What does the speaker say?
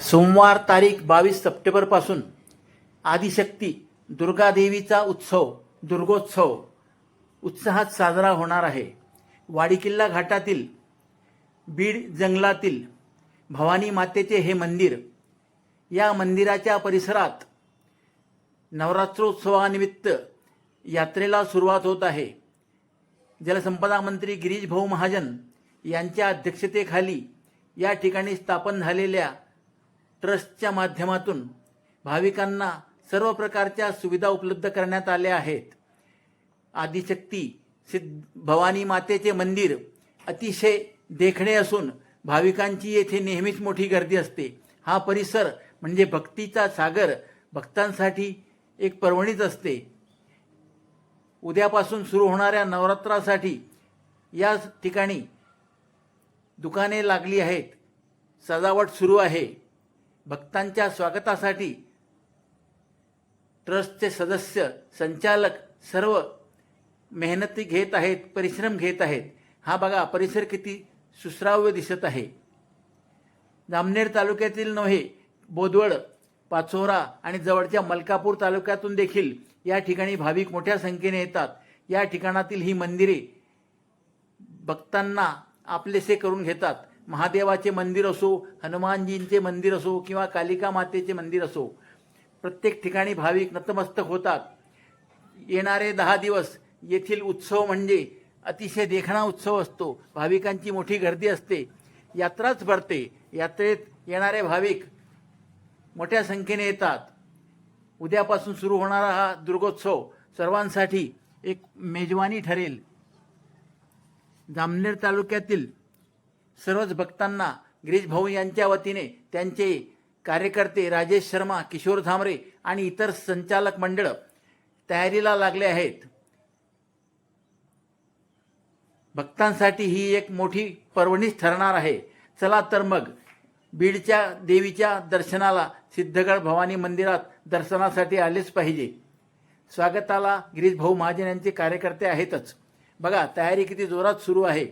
सोमवार तारीख बावीस सप्टेंबरपासून आदिशक्ती दुर्गादेवीचा उत्सव दुर्गोत्सव उत्साहात साजरा होणार आहे. वाडीकिल्ला घाटातील बीड जंगलातील भवानी मातेचे हे मंदिर या मंदिराच्या परिसरात नवरात्रोत्सवानिमित्त यात्रेला सुरुवात होत आहे. जलसंपदा मंत्री गिरीश भाऊ महाजन यांच्या अध्यक्षतेखाली या ठिकाणी स्थापन झालेल्या ट्रस्टच्या माध्यमातून भाविकांना सर्व प्रकारच्या सुविधा उपलब्ध करण्यात आल्या आहेत. आदिशक्ती सिद्ध भवानी मातेचे मंदिर अतिशय देखणे असून भाविकांची येथे नेहमीच मोठी गर्दी असते. हा परिसर म्हणजे भक्तीचा सागर भक्तांसाठी एक पर्वणीच असते. उद्यापासून सुरू होणाऱ्या नवरात्रासाठी या ठिकाणी दुकाने लागली आहेत. सजावट सुरू आहे. भक्तांच्या स्वागतासाठी ट्रस्टचे सदस्य संचालक सर्व मेहनती घेत आहेत परिश्रम घेत आहेत. हा बघा परिसर किती सुश्राव्य दिसत आहे. जामनेर तालुक्यातील नव्हे बोदवड पाचोरा आणि जवळच्या मलकापूर तालुक्यातून देखील या ठिकाणी भाविक मोठ्या संख्येने येतात. या ठिकाणातील ही मंदिरे भक्तांना आपलेसे करून घेतात. महादेवाचे मंदिर असो हनुमानजींचे मंदिर असो किंवा कालिका मातेचे मंदिर असो प्रत्येक ठिकाणी भाविक नतमस्तक होतात. येणारे दहा दिवस येथील उत्सव म्हणजे अतिशय देखणा उत्सव असतो. भाविकांची मोठी गर्दी असते. यात्राच भरते. यात्रेत येणारे भाविक मोठ्या संख्येने येतात. उद्यापासून सुरू होणारा हा दुर्गोत्सव सर्वांसाठी एक मेजवानी ठरेल. जामनेर तालुक्यातील सर्वच भक्तांना गिरीश भाऊ यांच्या वतीने त्यांचे कार्यकर्ते राजेश शर्मा किशोर धामरे आणि इतर संचालक मंडळ तयारीला लागले आहेत. भक्तांसाठी ही एक मोठी पर्वणीच ठरणार आहे. चला तर मग बीडच्या देवीच्या दर्शनाला सिद्धगड भवानी मंदिरात दर्शनासाठी आलेच पाहिजे. स्वागताला गिरीश भाऊ महाजन यांचे कार्यकर्ते आहेतच. बघा तयारी किती जोरात सुरू आहे.